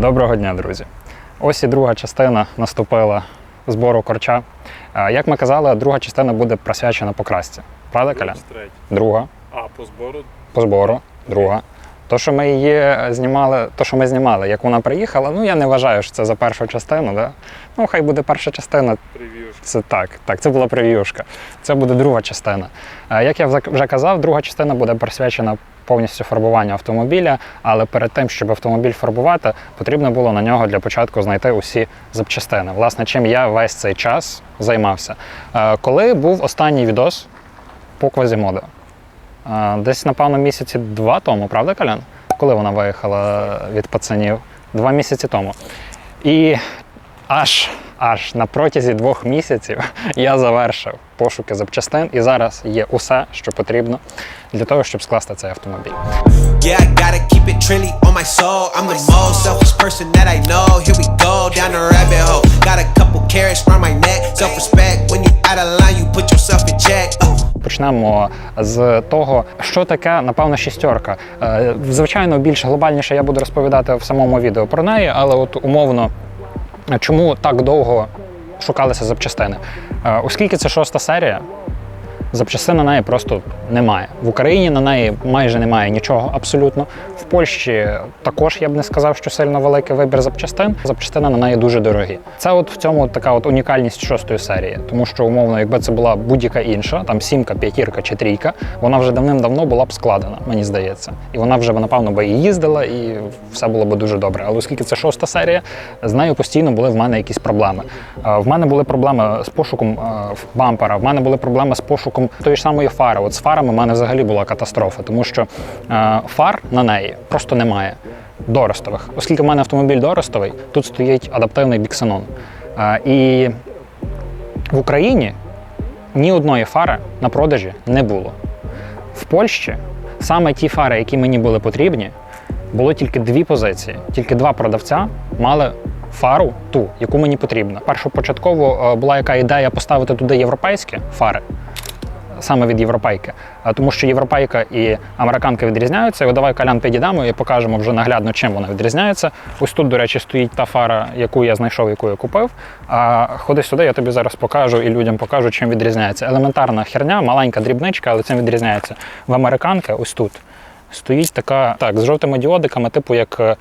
Доброго дня, друзі. Ось і друга частина наступила збору корча. Е, Як ми казали, друга частина буде присвячена покрасці. Правда, Каля? Друга А, по збору по збору, друга. То, що ми її знімали, то, що ми знімали, як вона приїхала, ну я не вважаю, що це за першу частину. Да? Ну, хай буде перша частина, прев'юшка. це так, так, це була прев'юшка. Це буде друга частина. Е, Як я вже казав, друга частина буде присвячена повністю фарбуванню автомобіля, але перед тим, щоб автомобіль фарбувати, потрібно було на нього для початку знайти усі запчастини. Власне, чим я весь цей час займався. Е, Коли був останній відос по квазімоду? Десь, напевно, місяці два тому, правда, Колян? Коли вона виїхала від пацанів? Два місяці тому. І аж аж на протязі двох місяців я завершив пошуки запчастин, і зараз є усе, що потрібно для того, щоб скласти цей автомобіль. Yeah, I gotta keep it trilly on my soul. I'm the most selfish person that I know. Here we go down the rabbit hole. Got a couple carrots round my neck. Self respect. When you out of line, you put yourself in check. Почнемо з того, що таке, напевно, шістерка. Е, Звичайно, більш глобальніше я буду розповідати в самому відео про неї, але от умовно, чому так довго шукалися запчастини? Е, Оскільки це шоста серія, запчастин на неї просто немає. В Україні на неї майже немає нічого абсолютно. В Польщі також я б не сказав, що сильно великий вибір запчастин. Запчастини на неї дуже дорогі. Це от в цьому така от унікальність шостої серії, тому що умовно, якби це була будь-яка інша, там сімка, п'ятірка чи трійка, вона вже давним-давно була б складена, мені здається. І вона вже напевно би і їздила, і все було б дуже добре. Але оскільки це шоста серія, з нею постійно були в мене якісь проблеми. Е, В мене були проблеми з пошуком е, бампера, в мене були проблеми з пошуком тої ж самої фари. От з фарами в мене взагалі була катастрофа, тому що е, фар на неї просто немає. Доростових. Оскільки в мене автомобіль доростовий, тут стоїть адаптивний біксенон. Е, І в Україні ні одної фари на продажі не було. В Польщі саме ті фари, які мені були потрібні, було тільки дві позиції. Тільки два продавця мали фару ту, яку мені потрібно. Першопочатково е, була яка ідея поставити туди європейські фари. Саме від європейки, А тому що європейка і американка відрізняються. І давай калян підійдемо і покажемо вже наглядно, чим вона відрізняється. Ось тут, до речі, стоїть та фара, яку я знайшов, яку я купив. А ходи сюди, я тобі зараз покажу і людям покажу, чим відрізняється. Елементарна херня, маленька дрібничка, але цим відрізняється. В американки ось тут стоїть така, так, з жовтими діодиками, типу як. е,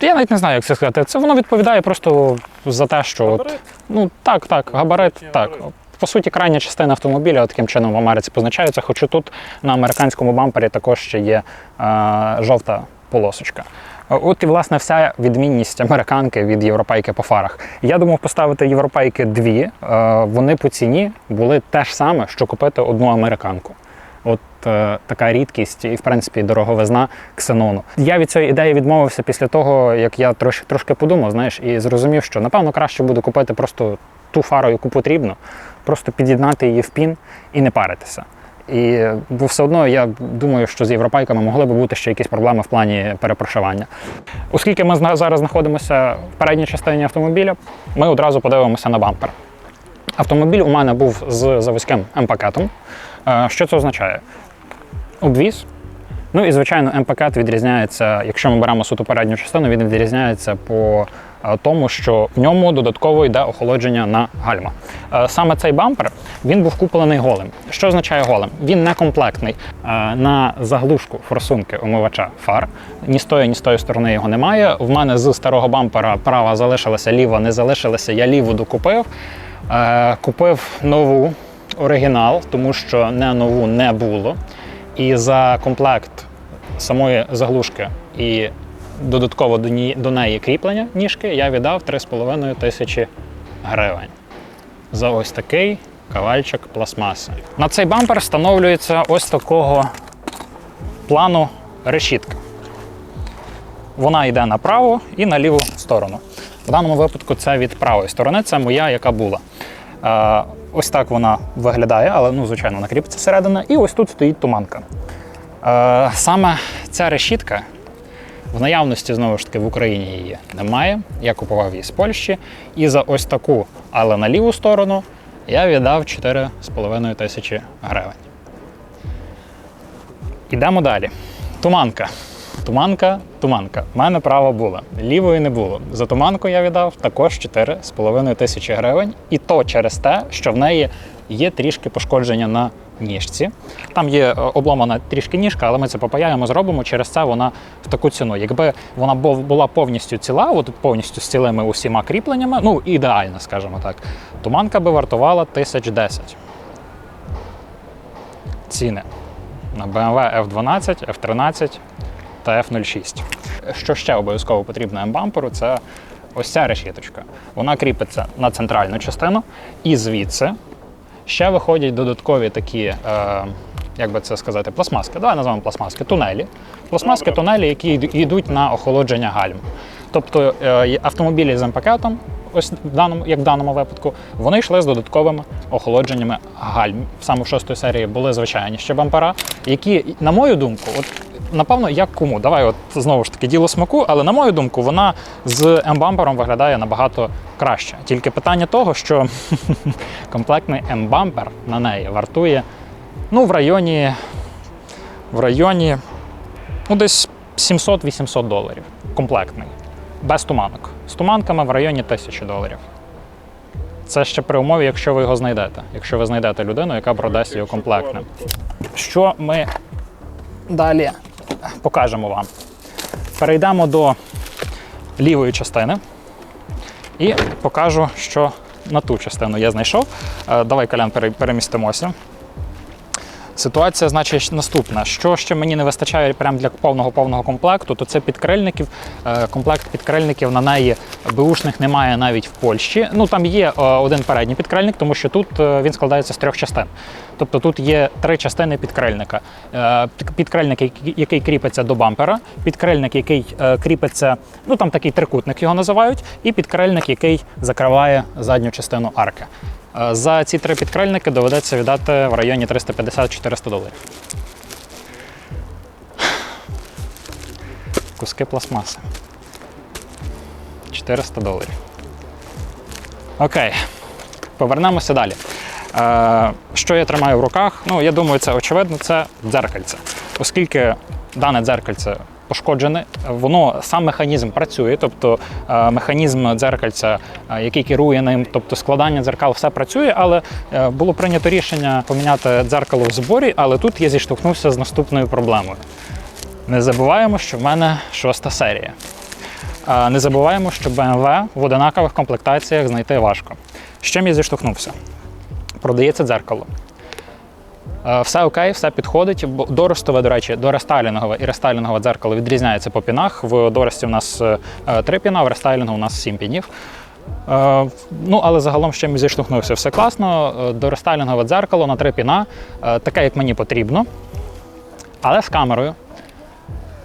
Я навіть не знаю, як це сказати. Це воно відповідає просто за те, що. От, ну так, так, габарит, так. По суті, крайня частина автомобіля таким чином в Америці позначається, хоча тут на американському бампері також ще є е, жовта полосочка. От і власне вся відмінність американки від європейки по фарах. Я думав поставити європейки дві. Е, вони по ціні були те ж саме, що купити одну американку. От е, така рідкість і, в принципі, дороговизна ксенону. Я від цієї ідеї відмовився після того, як я трошки, трошки подумав, знаєш, і зрозумів, що напевно краще буде купити просто ту фару, яку потрібно, просто під'єднати її в пін і не паритися. І бо все одно я думаю, що з європейками могли б бути ще якісь проблеми в плані перепрошивання. Оскільки ми зараз знаходимося в передній частині автомобіля, ми одразу подивимося на бампер. Автомобіль у мене був з заводським М-пакетом. Е, Що це означає? Обвіз. Ну і звичайно, М-пакет відрізняється, якщо ми беремо суто передню частину, він відрізняється по е, тому, що в ньому додатково йде охолодження на гальма. Е, Саме цей бампер він був куплений голим. Що означає голим? Він не комплектний. Е, На заглушку форсунки омивача фар. Ні з тої, ні з тої сторони його немає. В мене з старого бампера права залишилася, ліва не залишилася. Я ліву докупив. Е, Купив нову оригінал, тому що не нову не було. І за комплект самої заглушки і додатково до, неї кріплення ніжки я віддав 3,5 тисячі гривень. За ось такий кавальчик пластмаси. На цей бампер встановлюється ось такого плану решітка. Вона йде направо і на ліву сторону. В даному випадку це від правої сторони, це моя, яка була. Е, ось так вона виглядає, але ну, звичайно, вона кріпиться всередина. І ось тут стоїть туманка. Е, саме ця решітка в наявності знову ж таки в Україні її немає. Я купував її з Польщі. І за ось таку, але на ліву сторону, я віддав 4,5 тисячі гривень. Ідемо далі. Туманка. Туманка, туманка. У мене право було. Лівої не було. За туманку я віддав також 4,5 тисячі гривень. І то через те, що в неї є трішки пошкодження на ніжці. Там є е, обломана трішки ніжка, але ми це попаяємо, зробимо. Через це вона в таку ціну. Якби вона була повністю ціла, от повністю з цілими усіма кріпленнями, ну ідеально, скажімо так, туманка би вартувала 1010. Ціни на BMW F12, F13 та F06. Що ще обов'язково потрібно М-бамперу, це ось ця решіточка. Вона кріпиться на центральну частину і звідси ще виходять додаткові такі, е, як би це сказати, пластмаски. Давай назвемо пластмаски, тунелі. Пластмаски, тунелі, які йдуть на охолодження гальм. Тобто е, автомобілі з М-пакетом, ось в даному, як в даному випадку, вони йшли з додатковими охолодженнями гальм. Саме в шостої серії були звичайні ще бампера, які, на мою думку, от напевно, як кому. Давай, от знову ж таки, діло смаку, але на мою думку, вона з М-бампером виглядає набагато краще. Тільки питання того, що комплектний М-бампер на неї вартує ну, в районі, в районі ну, десь 700-800 доларів. Комплектний. Без туманок. З туманками в районі 1000 доларів. Це ще при умові, якщо ви його знайдете. Якщо ви знайдете людину, яка продасть його комплектним. Що ми далі покажемо вам? Перейдемо до лівої частини і покажу, що на ту частину я знайшов. Е, Давай, Колян, перемістимося. Ситуація, значить, наступна. Що ще мені не вистачає прямо для повного повного комплекту, то це підкрильників. Е, Комплект підкрильників на неї беушних немає навіть в Польщі. Ну там є е, один передній підкрильник, тому що тут е, він складається з трьох частин. Тобто тут є три частини підкрильника. Підкрильник, який- кріпиться до бампера, підкрильник, який кріпиться, ну там такий трикутник його називають, і підкрильник, який закриває задню частину арки. За ці три підкрильники доведеться віддати в районі 350-400 доларів. Куски пластмаси. 400 доларів. Окей. Повернемося далі. Е, що я тримаю в руках? Ну, я думаю, це очевидно, це дзеркальце. Оскільки дане дзеркальце пошкоджене, воно сам механізм працює, тобто е, механізм дзеркальця, е, який керує ним, тобто складання дзеркал, все працює, але е, було прийнято рішення поміняти дзеркало в зборі, але тут я зіштовхнувся з наступною проблемою. Не забуваємо, що в мене шоста серія. Не забуваємо, що BMW в одинакових комплектаціях знайти важко. З чим я зіштовхнувся? Продається дзеркало. Е, Все окей, все підходить. Доростове, до речі, дорестайлінгове і рестайлінгове дзеркало відрізняється по пінах. В дорості у нас е, е, три піна, в рестайлінгу у нас сім пінів. Ну, але загалом з чим зіштовхнувся. Все класно. Е, Дорестайлінгове дзеркало на три піна, таке, як мені потрібно, але з камерою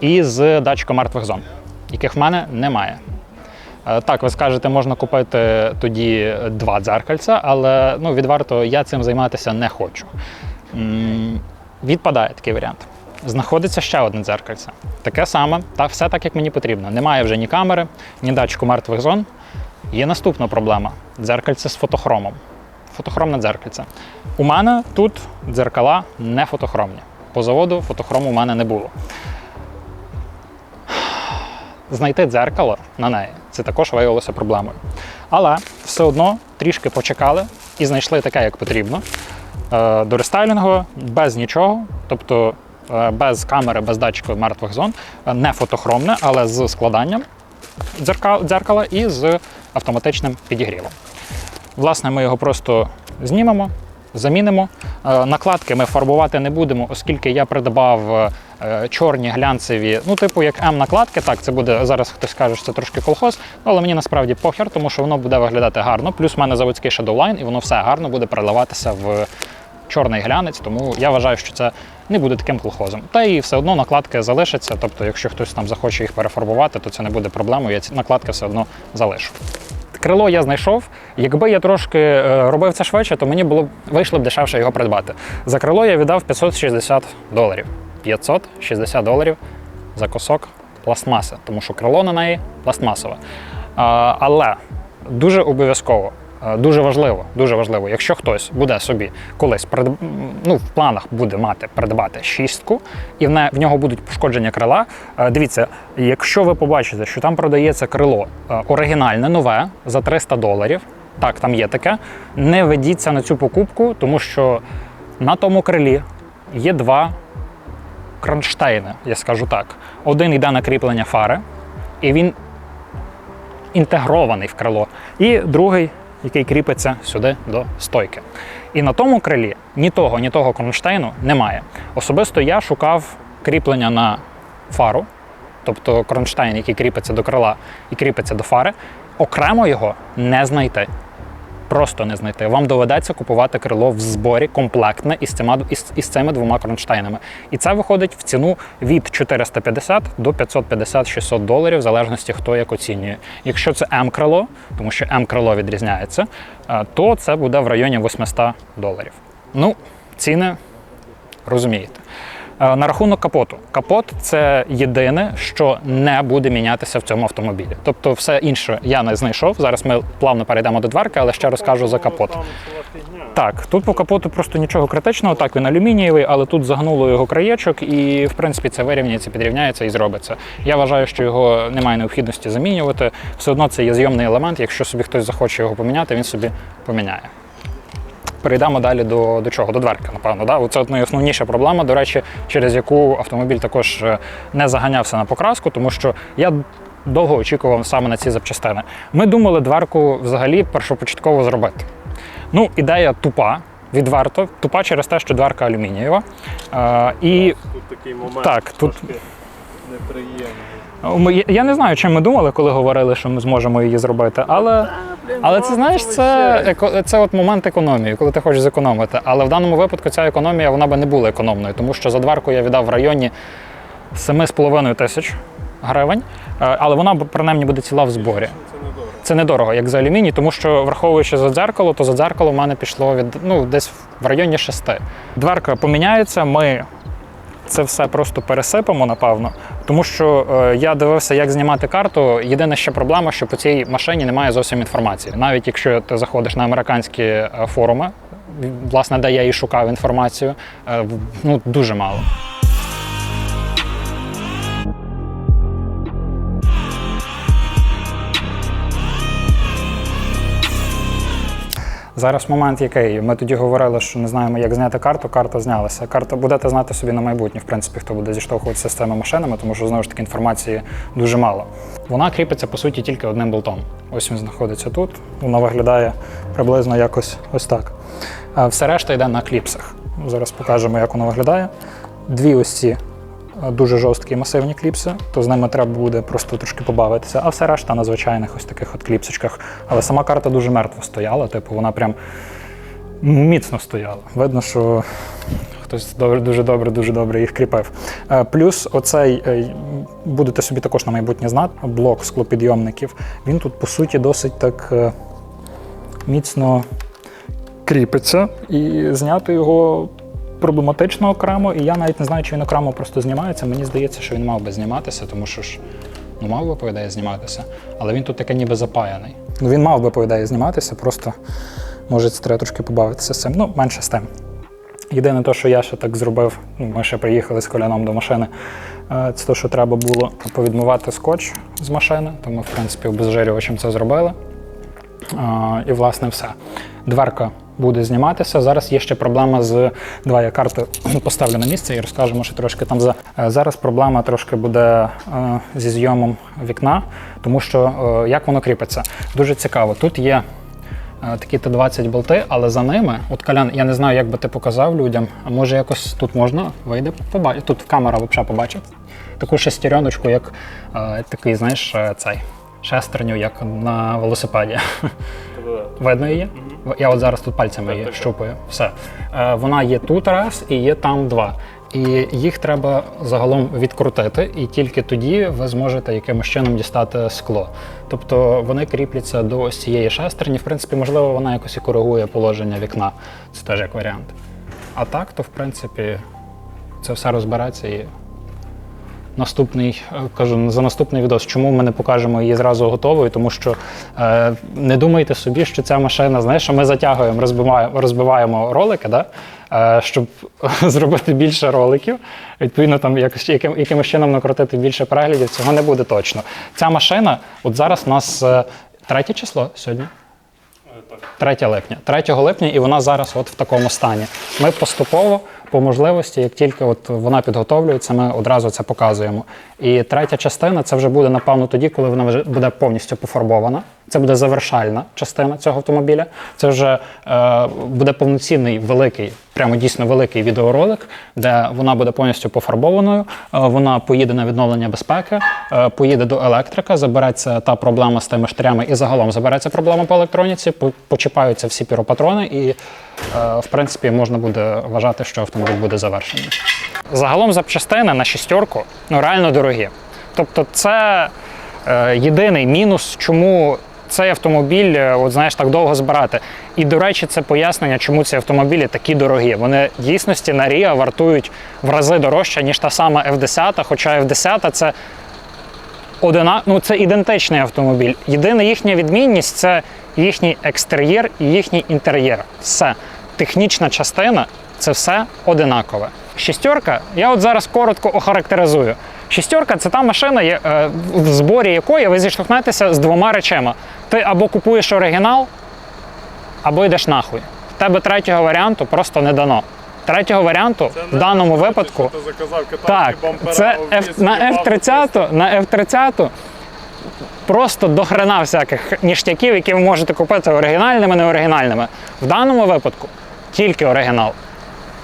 і з датчиком мертвих зон, яких в мене немає. Так, ви скажете, можна купити тоді два дзеркальця, але ну, відверто я цим займатися не хочу. Відпадає такий варіант. Знаходиться ще одне дзеркальце. Таке саме, та все так, як мені потрібно. Немає вже ні камери, ні датчику мертвих зон. Є наступна проблема: дзеркальце з фотохромом. Фотохромне дзеркальце. У мене тут дзеркала не фотохромні. По заводу фотохрому у мене не було знайти дзеркало на неї це також виявилося проблемою. Але все одно трішки почекали і знайшли таке, як потрібно. Е, До рестайлінгу без нічого, тобто е, без камери, без датчиків мертвих зон, е, не фотохромне, але з складанням дзеркала і з автоматичним підігрівом. Власне, ми його просто знімемо, замінимо. Накладки ми фарбувати не будемо, оскільки я придбав чорні глянцеві, ну, типу як М-накладки. Так, це буде зараз хтось каже, що це трошки колхоз, але мені насправді похер, тому що воно буде виглядати гарно. Плюс в мене заводський Shadowline, і воно все гарно буде переливатися в чорний глянець, тому я вважаю, що це не буде таким колхозом. Та і все одно накладки залишаться. Тобто, якщо хтось там захоче їх перефарбувати, то це не буде проблемою. Я ці накладки все одно залишу. Крило я знайшов. Якби я трошки е, робив це швидше, то мені було б вийшло б дешевше його придбати. За крило я віддав 560 доларів. 560 доларів за кусок пластмаси, тому що крило на неї пластмасове. Але дуже обов'язково Дуже важливо, дуже важливо. Якщо хтось буде собі колись прид... ну, в планах буде мати придбати шістку, і в, не... в нього будуть пошкодження крила. е, Дивіться, якщо ви побачите, що там продається крило е, оригінальне, нове за 300 доларів, так, там є таке. Не ведіться на цю покупку, тому що на тому крилі є два кронштейни, я скажу так. Один йде на кріплення фари, і він інтегрований в крило. І другий, який кріпиться сюди до стойки. І на тому крилі ні того, ні того кронштейну немає. Особисто я шукав кріплення на фару, тобто кронштейн, який кріпиться до крила і кріпиться до фари. Окремо його не знайти. Просто не знайти. Вам доведеться купувати крило в зборі комплектне із цими, із, із цими двома кронштейнами. І це виходить в ціну від 450 до 550-600 доларів, в залежності хто як оцінює. Якщо це М-крило, тому що М-крило відрізняється, е, то це буде в районі 800 доларів. Ну, ціни розумієте. Е, На рахунок капоту. Капот це єдине, що не буде мінятися в цьому автомобілі. Тобто, все інше я не знайшов. Зараз ми плавно перейдемо до дверки, але ще розкажу за капот. Так, тут по капоту просто нічого критичного. Так, він алюмінієвий, але тут загнуло його краєчок, і в принципі це вирівняється, підрівняється і зробиться. Я вважаю, що його немає необхідності замінювати. Все одно це є зйомний елемент. Якщо собі хтось захоче його поміняти, він собі поміняє. Перейдемо далі до, до чого? До дверки, напевно. Да? Це найосновніша проблема, до речі, через яку автомобіль також е, не заганявся на покраску, тому що я довго очікував саме на ці запчастини. Ми думали дверку взагалі першопочатково зробити. Ну, ідея тупа, відверто, тупа через те, що дверка алюмінієва. Е, і Тут такий момент Так, тут- неприємний. Я- не знаю, чим ми думали, коли говорили, що ми зможемо її зробити, але. Але це знаєш, це, це от момент економії, коли ти хочеш зекономити. Але в даному випадку ця економія вона би не була економною, тому що за дверку я віддав в районі 7,5 тисяч гривень, е, але вона б, принаймні буде ціла в зборі. Це недорого. Це недорого, як за алюміній, тому що враховуючи за дзеркало, то за дзеркало в мене пішло від ну, десь в районі 6. Дверка поміняється, ми це все просто пересипемо, напевно. Тому що е, я дивився, як знімати карту. Єдина ще проблема, що по цій машині немає зовсім інформації. Навіть якщо ти заходиш на американські е, форуми, власне, де я і шукав інформацію, е, ну дуже мало. Зараз момент який. Ми тоді говорили, що не знаємо, як зняти карту. Карта знялася. Карта будете знати собі на майбутнє, в принципі, хто буде зіштовхуватися з цими машинами, тому що знову ж таки інформації дуже мало. Вона кріпиться по суті тільки одним болтом. Ось він знаходиться тут. Вона виглядає приблизно якось ось так. Все решта йде на кліпсах. Зараз покажемо, як воно виглядає. Дві ось ці е, дуже жорсткі масивні кліпси, то з ними треба буде просто трошки побавитися, а все решта на звичайних ось таких от кліпсочках. Але сама карта дуже мертво стояла, типу вона прям міцно стояла. Видно, що хтось дуже добре, дуже добре їх кріпив. Е, Плюс оцей, е, будете собі також на майбутнє знати, блок склопідйомників, він тут по суті досить так е, міцно кріпиться, і зняти його проблематично окремо, і я навіть не знаю, чи він окремо просто знімається. Мені здається, що він мав би зніматися, тому що ж ну мав би, по ідеї, зніматися, але він тут таке ніби запаяний. Ну він мав би, по ідеї, зніматися, просто може треба трошки побавитися з цим. Ну, менше з тим. Єдине те, що я ще так зробив, ну, ми ще приїхали з коляном до машини, е, це те, що треба було повідмивати скотч з машини, тому, в принципі, обезжирювачем це зробили. І власне все. Дверка буде зніматися. Зараз є ще проблема з. Давай я карту поставлю на місце і розкажемо, що трошки там за. Е, Зараз проблема трошки буде е, зі зйомом вікна, тому що е, як воно кріпиться. Дуже цікаво. Тут є. Такі Т-20 болти, але за ними, от Колян, я не знаю, як би ти показав людям, а може якось тут можна вийде побачити. Тут камера взагалі побачить. Таку шестереночку, як е, такий, знаєш, цей шестерню, як на велосипеді. Видно її? Я от зараз тут пальцями її щупаю. Все. Е, вона є тут раз і є там два. І їх треба загалом відкрутити, і тільки тоді ви зможете якимось чином дістати скло. Тобто вони кріпляться до ось цієї шестерні. В принципі, можливо, вона якось і коригує положення вікна. Це теж як варіант. А так, то в принципі це все розбереться і наступний, е, кажу, за наступний відос, чому ми не покажемо її зразу готовою, тому що е, не думайте собі, що ця машина, знаєш, що ми затягуємо, розбиваємо, розбиваємо ролики, да? е, щоб зробити більше роликів. Відповідно, там якось, яким, якимось чином накрутити більше переглядів, цього не буде точно. Ця машина, от зараз у нас е, третє число сьогодні. 3 липня. 3 липня, і вона зараз от в такому стані. Ми поступово, по можливості, як тільки от вона підготовлюється, ми одразу це показуємо. І третя частина це вже буде, напевно, тоді, коли вона вже буде повністю пофарбована. Це буде завершальна частина цього автомобіля. Це вже е, буде повноцінний великий, прямо дійсно великий відеоролик, де вона буде повністю пофарбованою. Е, вона поїде на відновлення безпеки, е, поїде до електрика, забереться та проблема з тими штирями, і загалом забереться проблема по електроніці, почіпаються всі піропатрони, і е, в принципі можна буде вважати, що автомобіль буде завершений. Загалом запчастини на шістерку ну реально дорогі. Тобто, це е, єдиний мінус, чому цей автомобіль, е, от знаєш, так довго збирати. І до речі, це пояснення, чому ці автомобілі такі дорогі. Вони в дійсності на Ріа вартують в рази дорожче, ніж та сама F10, хоча F10 це одина... ну, це ідентичний автомобіль. Єдина їхня відмінність це їхній екстер'єр і їхній інтер'єр. Все. Технічна частина це все одинакове. Шістерка, я от зараз коротко охарактеризую. Шістерка це та машина, е, в зборі якої ви зіштовхнетеся з двома речами. Ти або купуєш оригінал, або йдеш нахуй. В тебе третього варіанту просто не дано. Третього варіанту в даному випадку. Ти заказав Так, це F, на F30 на F30 просто до хрена всяких ніштяків, які ви можете купити оригінальними, неоригінальними. В даному випадку тільки оригінал.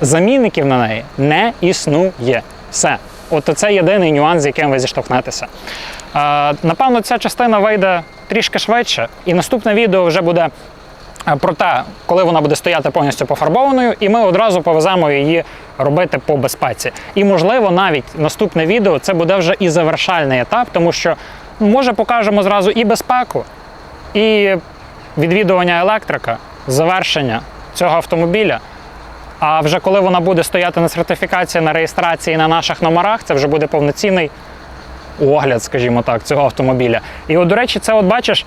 Замінників на неї не існує. Все. От це єдиний нюанс, з яким ви зіштовхнетеся. Напевно, ця частина вийде трішки швидше, і наступне відео вже буде е, про те, коли вона буде стояти повністю пофарбованою, і ми одразу повеземо її робити по безпеці. І можливо, навіть наступне відео це буде вже і завершальний етап, тому що може покажемо зразу і безпеку, і відвідування електрика, завершення цього автомобіля. А вже коли вона буде стояти на сертифікації, на реєстрації на наших номерах, це вже буде повноцінний огляд, скажімо так, цього автомобіля. І от, до речі, це от бачиш,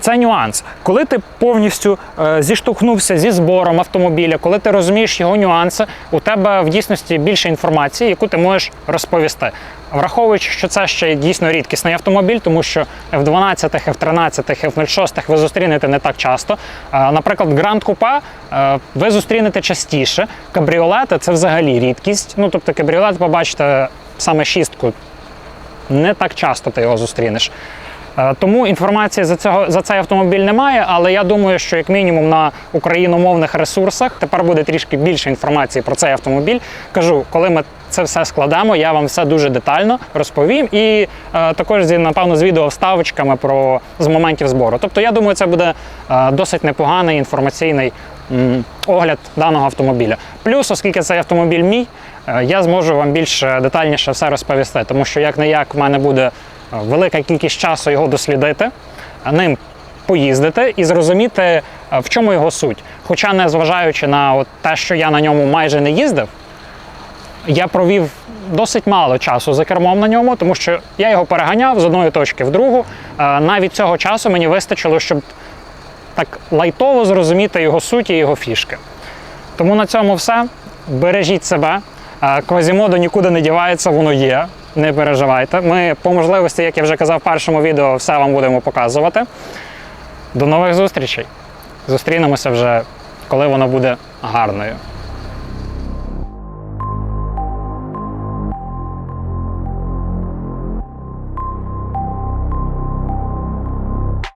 це нюанс. Коли ти повністю е, зіштовхнувся зі збором автомобіля, коли ти розумієш його нюанси, у тебе в дійсності більше інформації, яку ти можеш розповісти. Враховуючи, що це ще дійсно рідкісний автомобіль, тому що F12, F13, F06 ви зустрінете не так часто. Е, Наприклад, Grand Coupe е, ви зустрінете частіше. Кабріолети це взагалі рідкість. Ну тобто кабріолет побачите саме шістку не так часто ти його зустрінеш. Е, Тому інформації за, цього, за цей автомобіль немає, але я думаю, що як мінімум на україномовних ресурсах тепер буде трішки більше інформації про цей автомобіль. Кажу, коли ми це все складемо, я вам все дуже детально розповім. І е, також напевно з відео вставочками про з моментів збору. Тобто, я думаю, це буде е, досить непоганий інформаційний м, огляд даного автомобіля. Плюс, оскільки цей автомобіль мій, я зможу вам більш детальніше все розповісти, тому що як не як в мене буде е, велика кількість часу його дослідити, ним поїздити і зрозуміти, е, в чому його суть. Хоча, не зважаючи на от те, що я на ньому майже не їздив, я провів досить мало часу за кермом на ньому, тому що я його переганяв з одної точки в другу. Е, Навіть цього часу мені вистачило, щоб так лайтово зрозуміти його суть і його фішки. Тому на цьому все. Бережіть себе. Квазімодо нікуди не дівається, воно є. Не переживайте. Ми по можливості, як я вже казав в першому відео, все вам будемо показувати. До нових зустрічей. Зустрінемося вже, коли воно буде гарною.